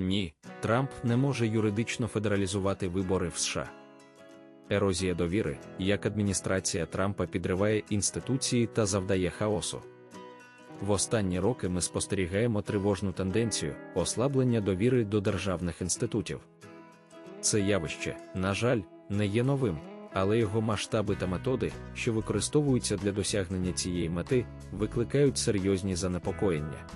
Ні, Трамп не може юридично федералізувати вибори в США. Ерозія довіри, як адміністрація Трампа підриває інституції та завдає хаосу. В останні роки ми спостерігаємо тривожну тенденцію ослаблення довіри до державних інститутів. Це явище, на жаль, не є новим, але його масштаби та методи, що використовуються для досягнення цієї мети, викликають серйозні занепокоєння.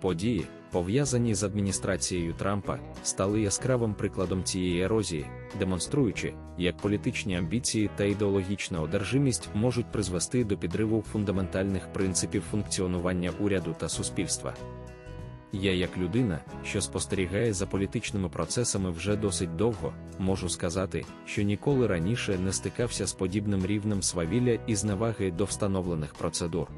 Події, пов'язані з адміністрацією Трампа, стали яскравим прикладом цієї ерозії, демонструючи, як політичні амбіції та ідеологічна одержимість можуть призвести до підриву фундаментальних принципів функціонування уряду та суспільства. Я, як людина, що спостерігає за політичними процесами вже досить довго, можу сказати, що ніколи раніше не стикався з подібним рівнем свавілля і зневаги до встановлених процедур.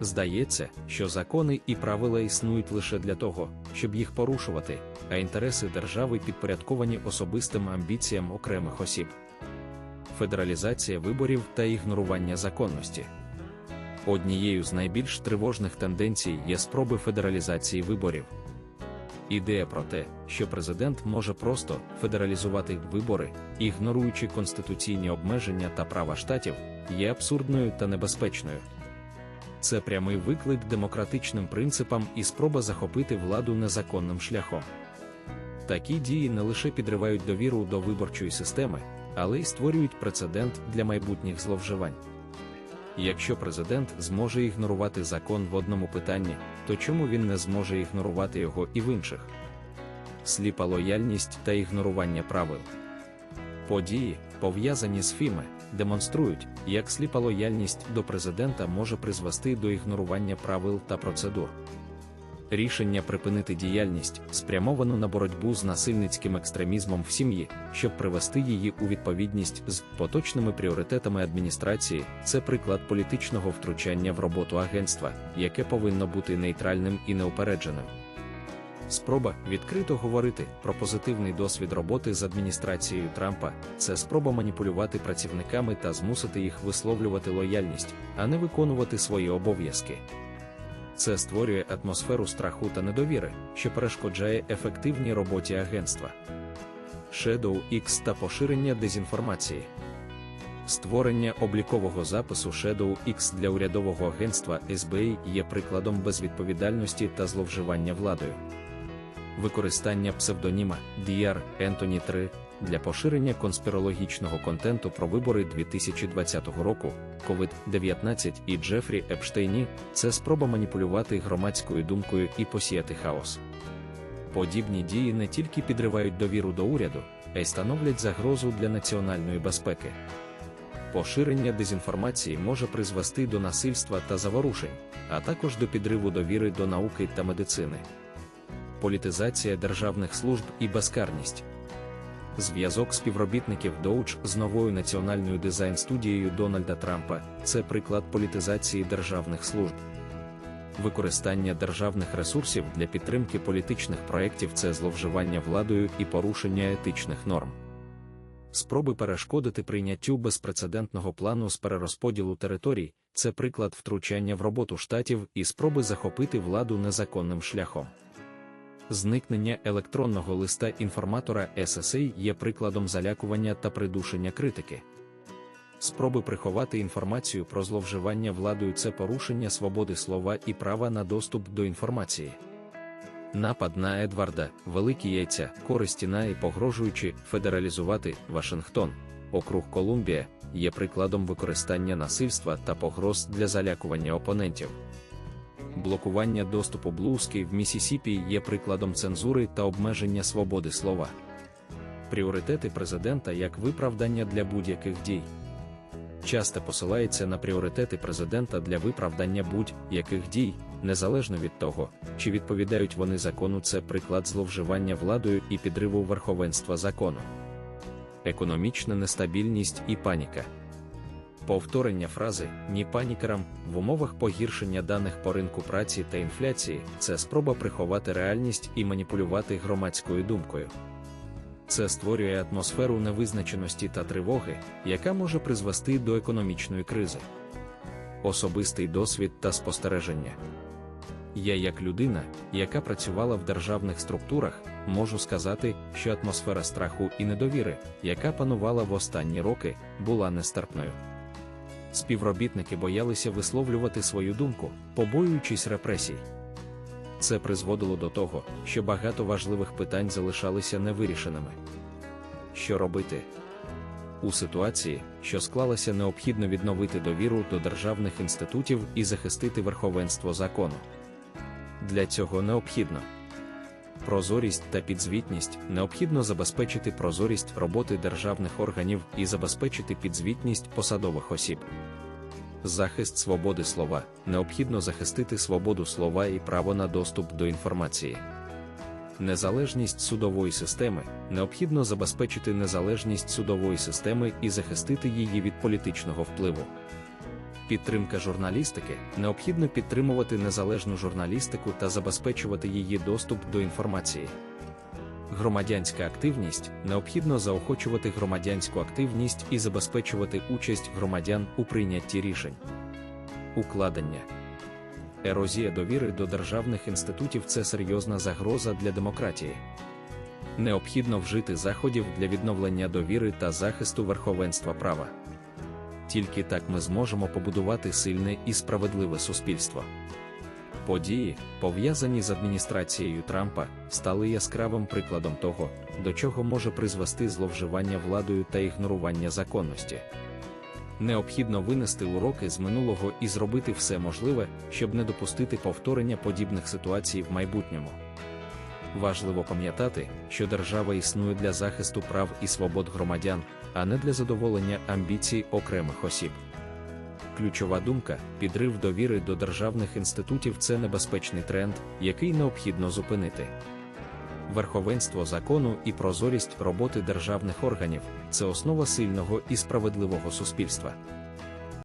Здається, що закони і правила існують лише для того, щоб їх порушувати, а інтереси держави підпорядковані особистим амбіціям окремих осіб. Федералізація виборів та ігнорування законності. Однією з найбільш тривожних тенденцій є спроби федералізації виборів. Ідея про те, що президент може просто федералізувати вибори, ігноруючи конституційні обмеження та права штатів, є абсурдною та небезпечною. Це прямий виклик демократичним принципам і спроба захопити владу незаконним шляхом. Такі дії не лише підривають довіру до виборчої системи, але й створюють прецедент для майбутніх зловживань. Якщо президент зможе ігнорувати закон в одному питанні, то чому він не зможе ігнорувати його і в інших? Сліпа лояльність та ігнорування правил. Події, пов'язані з ФІМи, демонструють, як сліпа лояльність до президента може призвести до ігнорування правил та процедур. Рішення припинити діяльність спрямовано на боротьбу з насильницьким екстремізмом в сім'ї, щоб привести її у відповідність з поточними пріоритетами адміністрації. Це приклад політичного втручання в роботу агентства, яке повинно бути нейтральним і неупередженим. Спроба відкрито говорити про позитивний досвід роботи з адміністрацією Трампа це спроба маніпулювати працівниками та змусити їх висловлювати лояльність, а не виконувати свої обов'язки. Це створює атмосферу страху та недовіри, що перешкоджає ефективній роботі агентства. Shadow X та поширення дезінформації. Створення облікового запису Shadow X для урядового агентства SBA є прикладом безвідповідальності та зловживання владою. Використання псевдоніма DR Anthony 3 для поширення конспірологічного контенту про вибори 2020 року, COVID-19 і Джефрі Епштейні це спроба маніпулювати громадською думкою і посіяти хаос. Подібні дії не тільки підривають довіру до уряду, а й становлять загрозу для національної безпеки. Поширення дезінформації може призвести до насильства та заворушень, а також до підриву довіри до науки та медицини. Політизація державних служб і безкарність. Зв'язок співробітників Доуч з новою національною дизайн-студією Дональда Трампа це приклад політизації державних служб. Використання державних ресурсів для підтримки політичних проєктів це зловживання владою і порушення етичних норм. Спроби перешкодити прийняттю безпрецедентного плану з перерозподілу територій це приклад втручання в роботу штатів і спроби захопити владу незаконним шляхом. Зникнення електронного листа інформатора SSA є прикладом залякування та придушення критики. Спроби приховати інформацію про зловживання владою це порушення свободи слова і права на доступ до інформації. Напад на Едварда, великі яйця, користі на і погрожуючи федералізувати Вашингтон, округ Колумбія, є прикладом використання насильства та погроз для залякування опонентів. Блокування доступу блузки в Місісіпі є прикладом цензури та обмеження свободи слова. Пріоритети президента як виправдання для будь-яких дій. Часто посилається на пріоритети президента для виправдання будь-яких дій, незалежно від того, чи відповідають вони закону. Це приклад зловживання владою і підриву верховенства закону. Економічна нестабільність і паніка. Повторення фрази ні панікерам в умовах погіршення даних по ринку праці та інфляції це спроба приховати реальність і маніпулювати громадською думкою. Це створює атмосферу невизначеності та тривоги, яка може призвести до економічної кризи. Особистий досвід та спостереження. Я, як людина, яка працювала в державних структурах, можу сказати, що атмосфера страху і недовіри, яка панувала в останні роки, була нестерпною. Співробітники боялися висловлювати свою думку, побоюючись репресій. Це призводило до того, що багато важливих питань залишалися невирішеними. Що робити? У ситуації, що склалася, необхідно відновити довіру до державних інститутів і захистити верховенство закону. Для цього необхідно прозорість та підзвітність, необхідно забезпечити прозорість роботи державних органів і забезпечити підзвітність посадових осіб. Захист свободи слова необхідно захистити свободу слова і право на доступ до інформації. Незалежність судової системи необхідно забезпечити незалежність судової системи і захистити її від політичного впливу. Підтримка журналістики необхідно підтримувати незалежну журналістику та забезпечувати її доступ до інформації. Громадянська активність необхідно заохочувати громадянську активність і забезпечувати участь громадян у прийнятті рішень. Укладення Ерозія довіри до державних інститутів це серйозна загроза для демократії. Необхідно вжити заходів для відновлення довіри та захисту верховенства права. Тільки так ми зможемо побудувати сильне і справедливе суспільство. Події, пов'язані з адміністрацією Трампа, стали яскравим прикладом того, до чого може призвести зловживання владою та ігнорування законності. Необхідно винести уроки з минулого і зробити все можливе, щоб не допустити повторення подібних ситуацій в майбутньому. Важливо пам'ятати, що держава існує для захисту прав і свобод громадян, а не для задоволення амбіцій окремих осіб. Ключова думка підрив довіри до державних інститутів це небезпечний тренд, який необхідно зупинити. Верховенство закону і прозорість роботи державних органів це основа сильного і справедливого суспільства.